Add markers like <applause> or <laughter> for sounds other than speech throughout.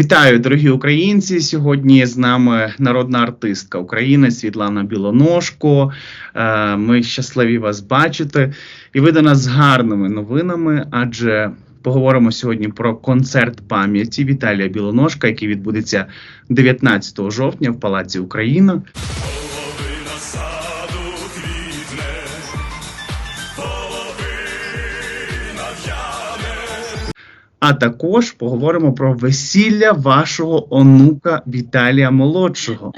Вітаю, дорогі українці. Сьогодні з нами народна артистка України Світлана Білоножко. Е, Ми щасливі вас бачити. І ви до нас з гарними новинами, адже поговоримо сьогодні про концерт пам'яті Віталія Білоножка, який відбудеться 19 жовтня в Палаці Україна. А також поговоримо про весілля вашого онука Віталія Молодшого.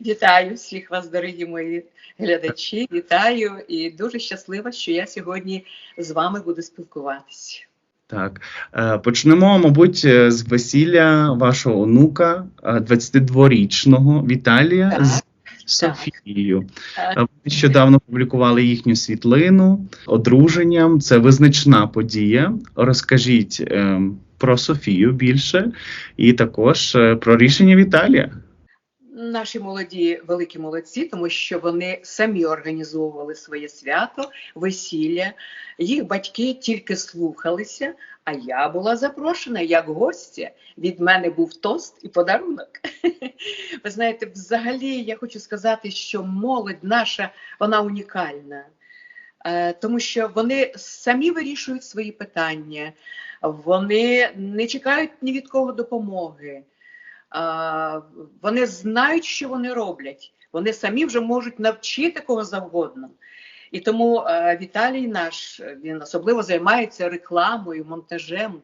Вітаю всіх вас, дорогі мої глядачі. Вітаю і дуже щаслива, що я сьогодні з вами буду спілкуватися. Так, е, почнемо, мабуть, е, з весілля вашого онука, е, 22-річного Віталія Так, з Софією. Так. Е, Ви нещодавно публікували їхню світлину одруженням. Це визначна подія. Розкажіть е, про Софію більше і також е, про рішення Віталія. Наші молоді великі молодці, тому що вони самі організовували своє свято, весілля. Їх батьки тільки слухалися, а я була запрошена як гостя. Від мене був тост і подарунок. <laughs> Ви знаєте, взагалі я хочу сказати, що молодь наша вона унікальна. Е, Тому що вони самі вирішують свої питання, вони не чекають ні від кого допомоги. Вони знають, що вони роблять. Вони самі вже можуть навчити кого завгодно. І тому е, Віталій наш він особливо займається рекламою, монтажем.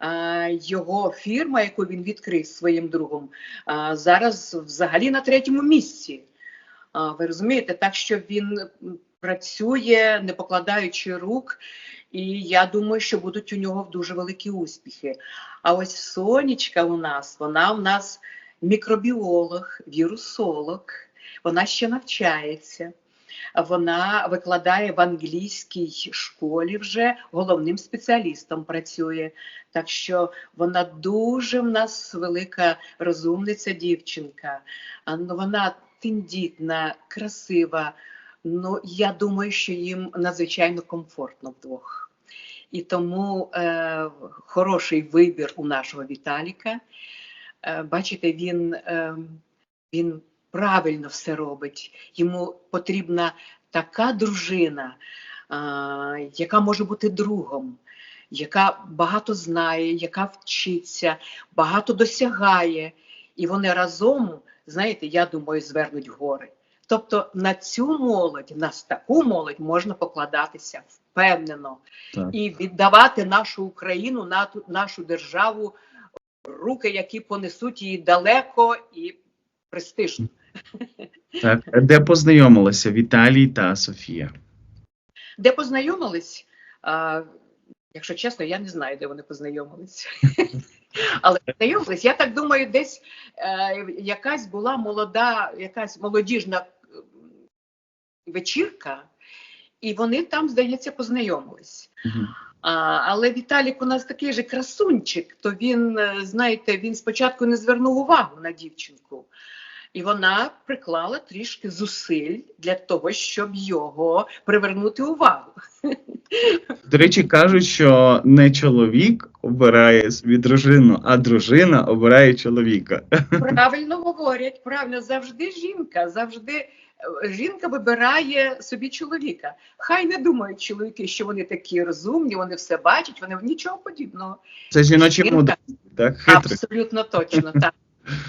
Е, його фірма, яку він відкрив своїм другом, е, зараз взагалі на третьому місці. Ви розумієте, так що він працює, не покладаючи рук, і я думаю, що будуть у нього дуже великі успіхи. А ось Сонечка у нас, вона у нас мікробіолог, вірусолог, вона ще навчається. Вона викладає в англійській школі вже головним спеціалістом працює. Так що вона дуже в нас велика розумниця дівчинка. Ну, Вона тендітна, красива. Ну, я думаю, що їм надзвичайно комфортно вдвох. І тому е, хороший вибір у нашого Віталіка. Е, бачите, він, е, він правильно все робить. Йому потрібна така дружина, е, яка може бути другом, яка багато знає, яка вчиться, багато досягає. І вони разом, знаєте, я думаю, звернуть гори. Тобто на цю молодь, на таку молодь можна покладатися впевнено Так. і віддавати нашу Україну, нашу державу руки, які понесуть її далеко і престижно. Так, де познайомилися Віталій та Софія? Де познайомились? А, якщо чесно, я не знаю, де вони познайомились. <laughs> Але познайомились, я так думаю, десь е, якась була молода, якась молодіжна вечірка, і вони там, здається, познайомились. Мгм. А, але Віталік у нас такий же красунчик, то він, е, знаєте, він спочатку не звернув увагу на дівчинку. І вона приклала трішки зусиль для того, щоб його привернути увагу. <laughs> До речі, кажуть, що не чоловік обирає собі дружину, а дружина обирає чоловіка. <laughs> Правильно говорять, правильно, завжди жінка, завжди жінка вибирає собі чоловіка. Хай не думають чоловіки, що вони такі розумні, вони все бачать, вони нічого подібного. Це жіночі так? Хитрі. Абсолютно точно, так.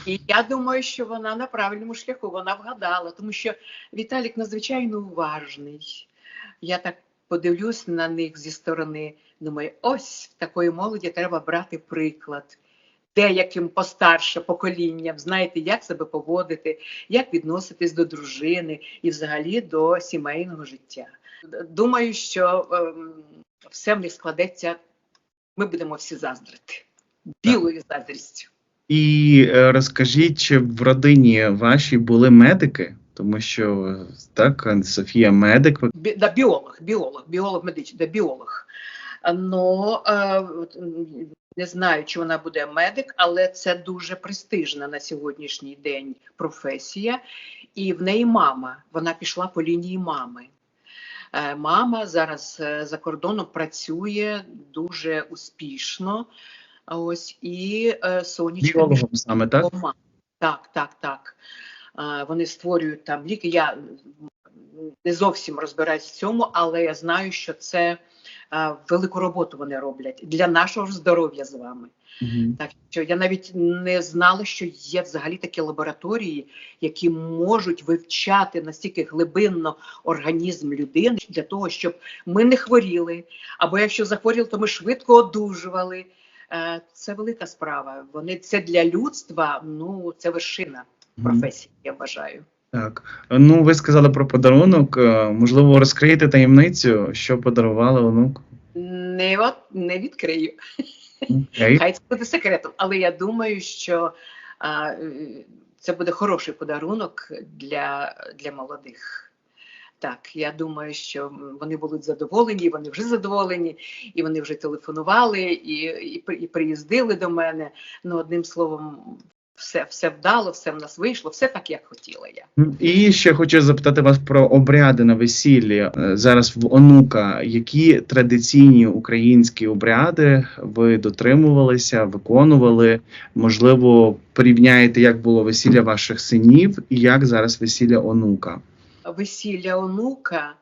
І я думаю, що вона на правильному шляху, вона вгадала, тому що Віталік надзвичайно уважний. Я так подивлюсь на них зі сторони. Думаю, ось в такої молоді треба брати приклад. Деяким постарше поколінням, знаєте, як себе поводити, як відноситись до дружини і взагалі до сімейного життя. Думаю, що ем, все в них складеться, ми будемо всі заздрити. Білою заздрістю. І е, розкажіть, чи в родині вашій були медики? Тому що так, Софія медик. Бі, да, біолог, біолог, біолог медичний, да, біолог. Ну, е, не знаю, чи вона буде медик, але це дуже престижна на сьогоднішній день професія. і в неї мама. Вона пішла по лінії мами. Е, Мама зараз е, за кордоном працює дуже успішно. Ось і е, Біологом саме, так? Так, так, так. Вони створюють там ліки. Я не зовсім розбираюсь в цьому, але я знаю, що це велику роботу вони роблять для нашого здоров'я з вами. Мгм. Так що я навіть не знала, що є взагалі такі лабораторії, які можуть вивчати настільки глибинно організм людини для того, щоб ми не хворіли, або якщо захворіли, то ми швидко одужували. Е, Це велика справа. Вони це для людства. Ну це вершина професії. Я вважаю. Так. Ну, ви сказали про подарунок. Е, Можливо, розкриєте таємницю, що подарували онуку? Не от не відкрию. Окей. Хай це буде секретом, але я думаю, що а, це буде хороший подарунок для, для молодих. Так, я думаю, що вони будуть задоволені, вони вже задоволені, і вони вже телефонували, і, і, і приїздили до мене. Ну, одним словом, все, все вдало, все в нас вийшло, все так, як хотіла я. І ще хочу запитати вас про обряди на весіллі. Е, Зараз в онука. Які традиційні українські обряди ви дотримувалися, виконували? Можливо, порівняєте, як було весілля ваших синів і як зараз весілля онука? весілля онука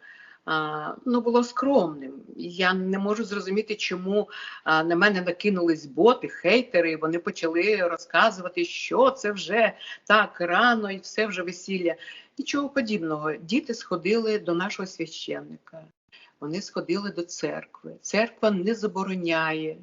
ну, було скромним. Я не можу зрозуміти, чому на мене накинулись боти, хейтери, вони почали розказувати, що це вже так рано і все вже весілля. Нічого подібного. Діти сходили до нашого священника, вони сходили до церкви. Церква не забороняє.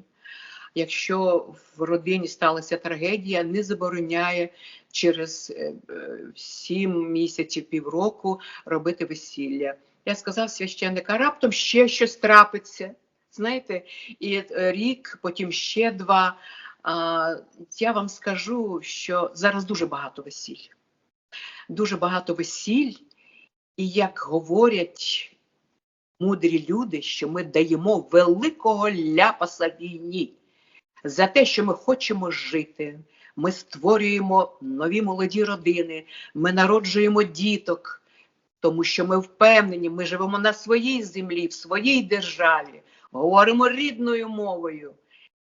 Якщо в родині сталася трагедія, не забороняє через е, е, сім місяців, півроку робити весілля. Я сказав священник, а раптом ще щось трапиться. Знаєте, і е, рік, потім ще два. А, я вам скажу, що зараз дуже багато весіль. Дуже багато весіль, і як говорять мудрі люди, що ми даємо великого ляпаса війні за те, що ми хочемо жити. Ми створюємо нові молоді родини, ми народжуємо діток, тому що ми впевнені, ми живемо на своїй землі, в своїй державі, говоримо рідною мовою.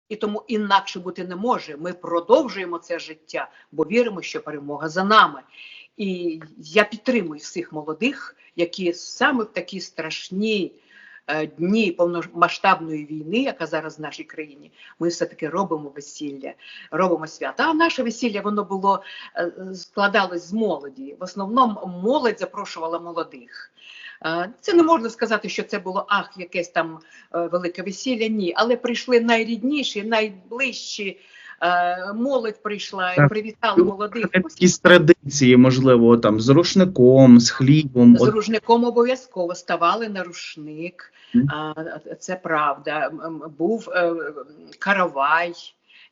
І тому інакше бути не може. Ми продовжуємо це життя, бо віримо, що перемога за нами. І я підтримую всіх молодих, які саме в такі страшні е, дні повномасштабної війни, яка зараз в нашій країні, ми все-таки робимо весілля, робимо свята. А наше весілля воно було е, складалось з молоді. В основному молодь запрошувала молодих. Е, Це не можна сказати, що це було ах, якесь там е, велике весілля. Ні, але прийшли найрідніші, найближчі. Е, Молодь прийшла і Так. привітали молодих. Якісь традиції, можливо, там з рушником, з хлібом. З рушником обов'язково ставали на рушник. Це правда. Був е, каравай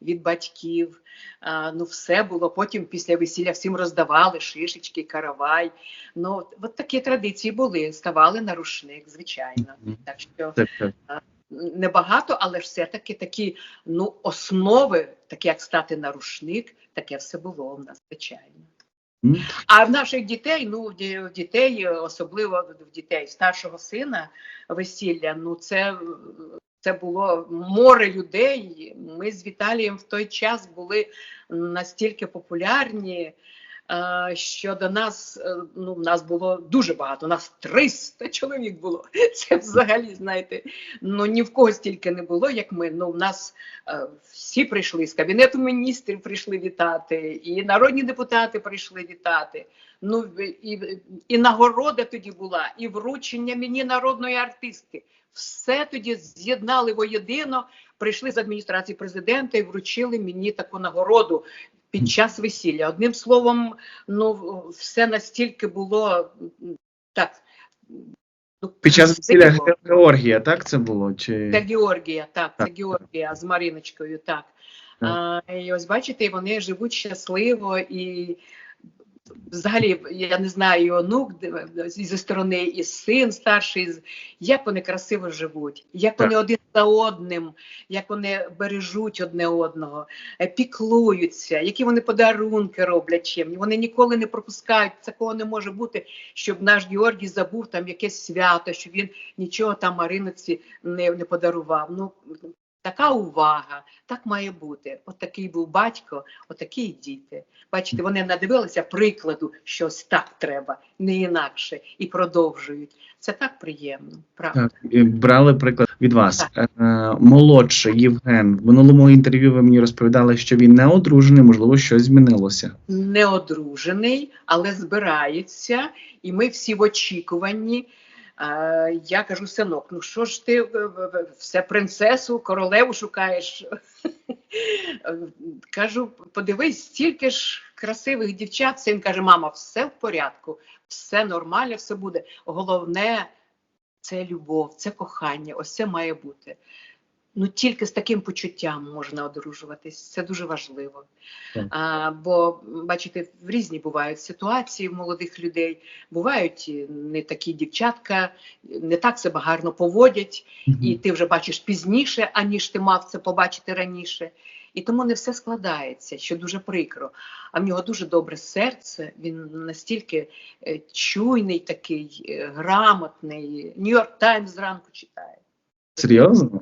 від батьків. А, Ну, все було. Потім після весілля всім роздавали шишечки, каравай. Ну, от такі традиції були. Ставали на рушник, звичайно. Так що небагато, але ж все-таки такі ну, основи, такі як стати на рушник, таке все було в нас, звичайно. А в наших дітей, ну в дітей, особливо в дітей старшого сина весілля, ну це, це було море людей. Ми з Віталієм в той час були настільки популярні. Е, Що до нас е, ну нас було дуже багато. Нас 300 чоловік було. <laughs> Це взагалі, знаєте, ну ні в кого стільки не було, як ми. Ну в нас е, всі прийшли з кабінету міністрів, прийшли вітати, і народні депутати прийшли вітати. Ну і, і нагорода тоді була, і вручення мені народної артистки. Все тоді з'єднали воєдино, прийшли з адміністрації президента і вручили мені таку нагороду під час весілля. Одним словом, ну все настільки було так. ну, Під час весілля. Георгія, так це було? Чи... Це Георгія, так, це Георгія з Мариночкою, так. Так. А, і ось бачите, вони живуть щасливо і взагалі, я не знаю, і онук зі сторони, і син старший, як вони красиво живуть, як Так. вони один за одним, як вони бережуть одне одного, е, піклуються, які вони подарунки роблять чим. Вони ніколи не пропускають. Такого не може бути, щоб наш Георгій забув там якесь свято, що він нічого там Мариниці не, не подарував. Ну, така увага, так має бути. От такий був батько, от такі й діти. Бачите, вони надивилися прикладу, що ось так треба, не інакше, і продовжують. Це так приємно, правда. Так, брали приклад від вас. Е, молодший Євген. В минулому інтерв'ю ви мені розповідали, що він не одружений, можливо, щось змінилося. Не одружений, але збирається, і ми всі в очікуванні. Я кажу, синок, ну що ж ти е, все принцесу, королеву шукаєш? <laughs> Кажу, подивись, стільки ж красивих дівчат. Син каже, мама, все в порядку, все нормально, все буде. Головне це любов, це кохання, ось це має бути. Ну тільки з таким почуттям можна одружуватись. Це дуже важливо. А, бо бачите, в різні бувають ситуації в молодих людей. Бувають не такі дівчатка, не так себе гарно поводять, і ти вже бачиш пізніше, аніж ти мав це побачити раніше. І тому не все складається, що дуже прикро. А в нього дуже добре серце. Він настільки е, чуйний, такий, е, грамотний. Нью-Йорк Таймс зранку читає. Серйозно?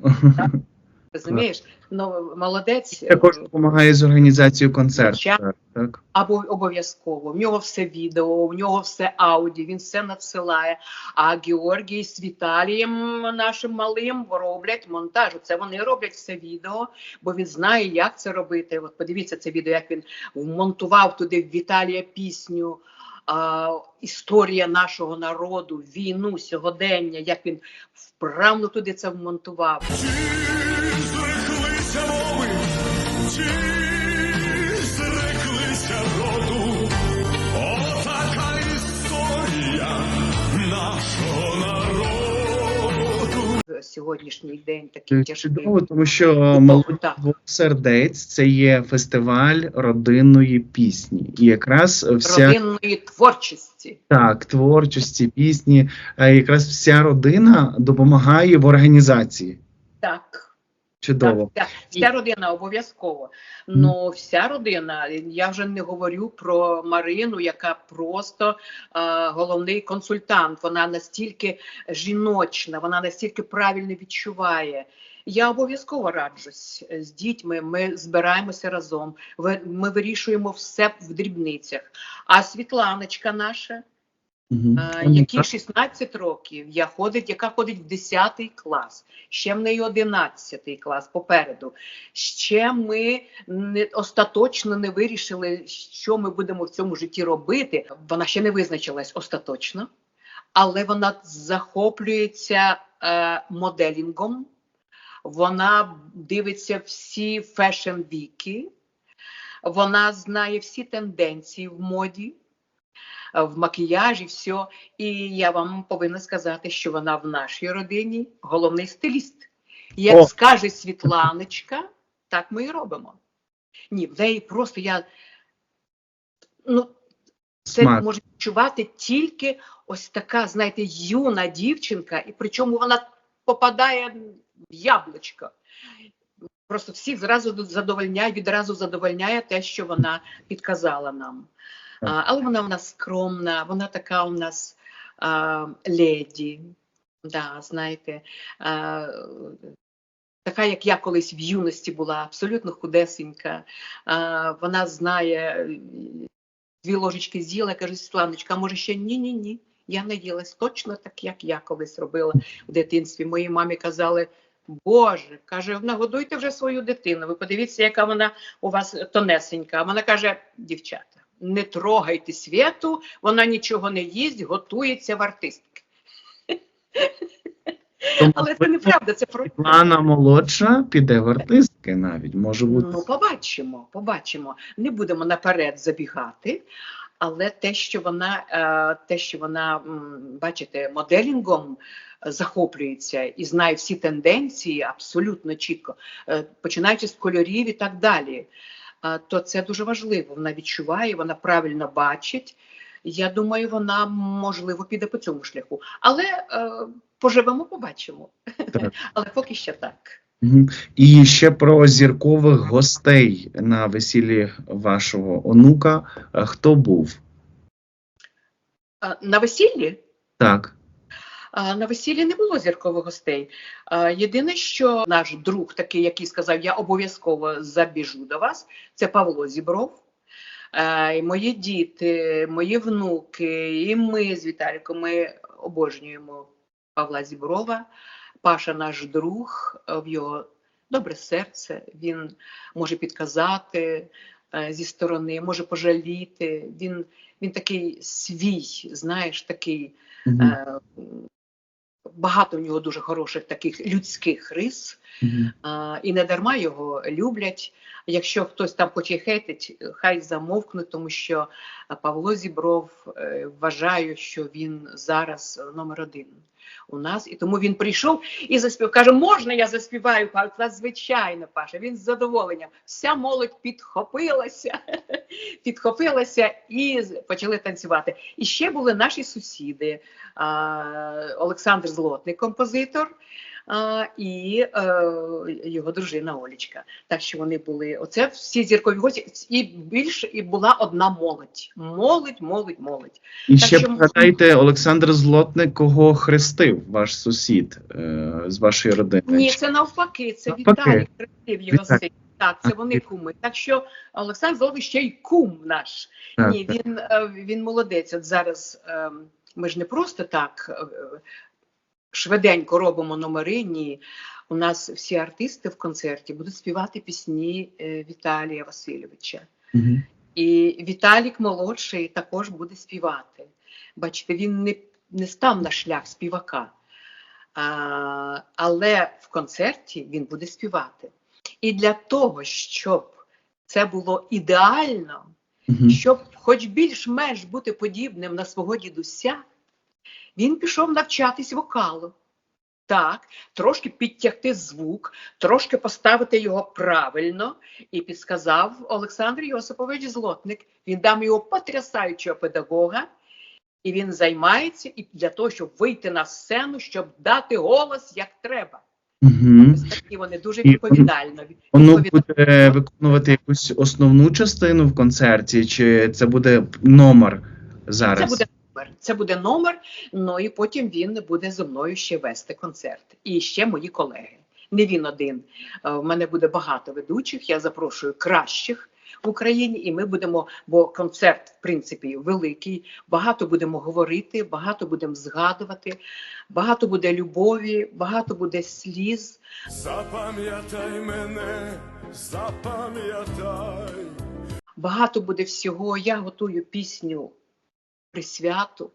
Розумієш? Ну, молодець. Також допомагає з організацією концерту. Так. Або обов'язково. В нього все відео, в нього все ауді, він все надсилає. А Георгій з Віталієм нашим малим роблять монтаж. Це вони роблять все відео, бо він знає, як це робити. От подивіться це відео, як він вмонтував туди в Віталія пісню. А, історія нашого народу, війну, сьогодення, як він вправно туди це вмонтував. Сьогоднішній день такий Це тяжкий. чудово, тому що молодь сердець це є фестиваль родинної пісні. І якраз вся родинної творчості. так, творчості, пісні, е, якраз вся родина допомагає в організації. Так. Чудово. Так, вся, вся родина обов'язково. Ну, вся родина, я вже не говорю про Марину, яка просто а, головний консультант. Вона настільки жіночна, вона настільки правильно відчуває. Я обов'язково раджусь з дітьми. Ми збираємося разом. Ми вирішуємо все в дрібницях. А Світланочка наша, Якій так. 16 років, я ходить, яка ходить в 10 клас, ще в неї 11 клас попереду. Ще ми не остаточно не вирішили, що ми будемо в цьому житті робити. Вона ще не визначилась остаточно, але вона захоплюється е, моделінгом. Вона дивиться всі фешн-віки, вона знає всі тенденції в моді в макіяжі, все. І я вам повинна сказати, що вона в нашій родині головний стиліст. Як О. скаже Світланочка, так ми і робимо. Ні, в неї просто я. Ну, це Смак. може відчувати тільки ось така, знаєте, юна дівчинка, і причому вона попадає в яблучко. Просто всіх зразу задовольняє, відразу задовольняє те, що вона підказала нам. Але вона у нас скромна, вона така у нас а, леді. Да, знаєте, а, така, як я колись в юності була, абсолютно худесенька. А, вона знає дві ложечки з'їла, каже, Світланочка, а може ще ні-ні ні. Я не їлась точно так, як я колись робила в дитинстві. Моїй мамі казали. Боже, каже, нагодуйте вже свою дитину. Ви подивіться, яка вона у вас тонесенька. А вона каже: дівчата, не трогайте святу, вона нічого не їсть, готується в артистки. Тому Але це неправда, це про Світлана молодша піде в артистки навіть. Може бути. ну побачимо, побачимо. Не будемо наперед забігати. Але те, що вона, е, те, що вона, бачите, моделінгом захоплюється і знає всі тенденції абсолютно чітко, е, починаючи з кольорів і так далі. То це дуже важливо. Вона відчуває, вона правильно бачить. Я думаю, вона можливо піде по цьому шляху. Але е, поживемо, побачимо. Так. <laughs> Але поки що так. І ще про зіркових гостей на весіллі вашого онука. Е, Хто був? На весіллі Так. На весіллі не було зіркових гостей. Єдине, що наш друг, такий, який сказав, я обов'язково забіжу до вас, це Павло Зібров. І мої діти, мої внуки, і ми з Віталіком, ми обожнюємо Павла Зіброва. Паша наш друг, в його добре серце, він може підказати зі сторони, може пожаліти. Він, він такий свій, знаєш, такий. Мгм. Е, Багато в нього дуже хороших таких людських рис, Мгм. а, і не дарма його люблять. Якщо хтось там хоче хейтить, хай замовкне, тому що Павло Зібров е, вважає, що він зараз номер один у нас, і тому він прийшов і заспівав. Каже, можна я заспіваю? Кажу, «Та звичайно, Паша. Він з задоволенням. Вся молодь підхопилася, підхопилася і почали танцювати. І ще були наші сусіди. Олександр Злотний, композитор, а, і е, його дружина Олічка. Так що вони були. Оце всі зіркові гості, і більше і була одна молодь. Молодь, молодь, молодь. І Так ще що- пам'ятаєте, Олександр Злотник, кого хрестив ваш сусід е, з вашої родини? Ні, це навпаки, це Навпаки. Віталій Хрестив його син. Так, це вони куми. Так що Олександр Золотий ще й кум наш. Ні, він, е, він молодець. От зараз е, ми ж не просто так е, швиденько робимо номери. Ні. У нас всі артисти в концерті будуть співати пісні Віталія Васильовича. Мгм. І Віталік молодший також буде співати. Бачите, він не, не став на шлях співака, а, але в концерті він буде співати. І для того, щоб це було ідеально, Мгм. щоб хоч більш-менш бути подібним на свого дідуся, він пішов навчатись вокалу. Так, трошки підтягти звук, трошки поставити його правильно, і підсказав Олександр Йосипович Злотник. Він дав його потрясаючого педагога, і він займається і для того, щоб вийти на сцену, щоб дати голос як треба. Мгм. І вони дуже відповідально. Воно буде виконувати якусь основну частину в концерті, чи це буде номер зараз? Це буде номер. Це буде номер. Ну і потім він буде зі мною ще вести концерт. І ще мої колеги. Не він один. Е, В мене буде багато ведучих. Я запрошую кращих в Україні, і ми будемо, бо концерт, в принципі, великий. Багато будемо говорити, багато будемо згадувати, багато буде любові, багато буде сліз. Запам'ятай мене, запам'ятай. багато буде всього. Я готую пісню присвяту,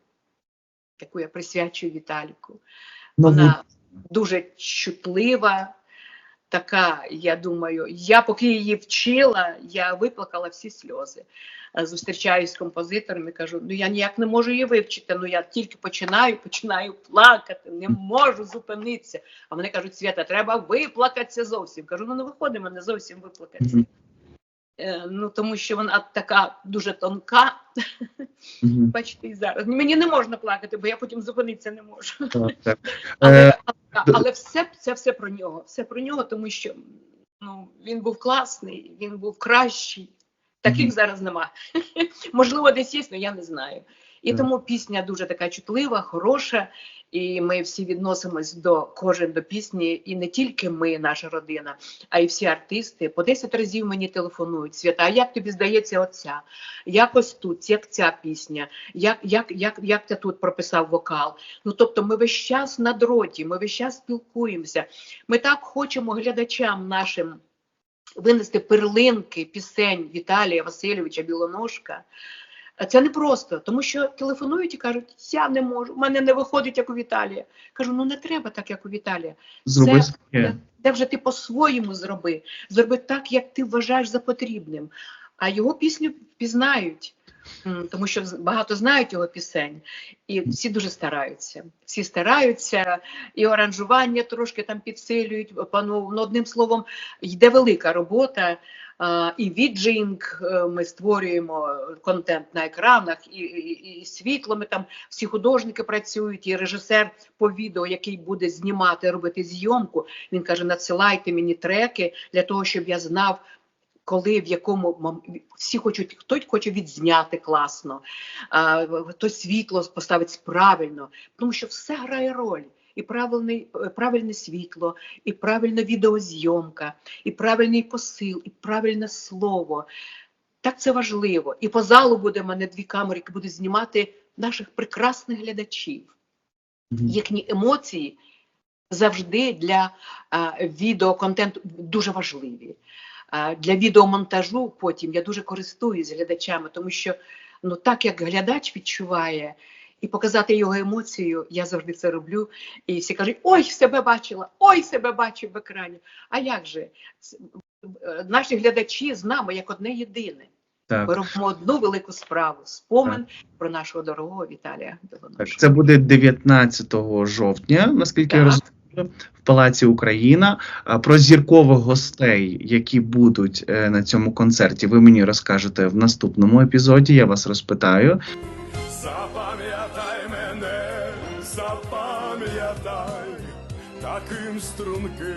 яку я присвячую Віталіку. Вона дуже чутлива, така, я думаю, я поки її вчила, я виплакала всі сльози. Е, Зустрічаюсь з композитором і кажу: ну я ніяк не можу її вивчити. Ну я тільки починаю, починаю плакати, не можу зупинитися. А вони кажуть, Свята, треба виплакатися зовсім. Кажу, ну не виходить мене зовсім виплакатися. Е, Ну тому що вона така дуже тонка. Бачите, <laughs> і зараз мені не можна плакати, бо я потім зупинитися не можу. Але, Е, але, але все це все про нього. Все про нього, тому що ну, він був класний, він був кращий. Таких Мгм. зараз нема. <laughs> Можливо, десь є, але я не знаю. І тому пісня дуже така чутлива, хороша, і ми всі відносимось до кожен до пісні, і не тільки ми, наша родина, а й всі артисти. По 10 разів мені телефонують. Свята, а як тобі здається, оця? Як ось тут, як ця пісня, як, як, як, як ти тут прописав вокал? Ну тобто, ми весь час на дроті, ми весь час спілкуємося. Ми так хочемо глядачам нашим винести перлинки пісень Віталія Васильовича Білоножка. Це не просто, тому що телефонують і кажуть, я не можу, в мене не виходить, як у Віталія. Кажу, ну не треба так, як у Віталія. Зроби Це-. Де вже ти по-своєму зроби. Зроби так, як ти вважаєш за потрібним. А його пісню впізнають, тому що багато знають його пісень, і всі дуже стараються. Всі стараються, і оранжування трошки там підсилюють. Пану, ну, одним словом, йде велика робота. І віджинг е, ми створюємо контент на екранах, і, і, і світло. Ми там всі художники працюють, і режисер по відео, який буде знімати, робити зйомку. Він каже: надсилайте мені треки для того, щоб я знав. Коли в якому всі хочуть, хтось хоче відзняти класно, а, хтось світло поставить правильно, тому що все грає роль. І правильний, е, правильне світло, і правильна відеозйомка, і правильний посил, і правильне слово. Так це важливо. І по залу буде в мене дві камери, які будуть знімати наших прекрасних глядачів. Їхні емоції завжди для а, відеоконтенту дуже важливі. А, для відеомонтажу потім я дуже користуюсь глядачами, тому що ну так як глядач відчуває. І показати його емоцію, я завжди це роблю. І всі кажуть: ой, себе бачила, ой, себе бачив в екрані. А як же? Е, Наші глядачі з нами як одне єдине. Так. Ми робимо одну велику справу спомин про нашого дорогого Віталія. Так, це буде 19 жовтня, наскільки я розумію, в Палаці Україна. Про зіркових гостей, які будуть е, на цьому концерті, ви мені розкажете в наступному епізоді. Я вас розпитаю. Таким струнким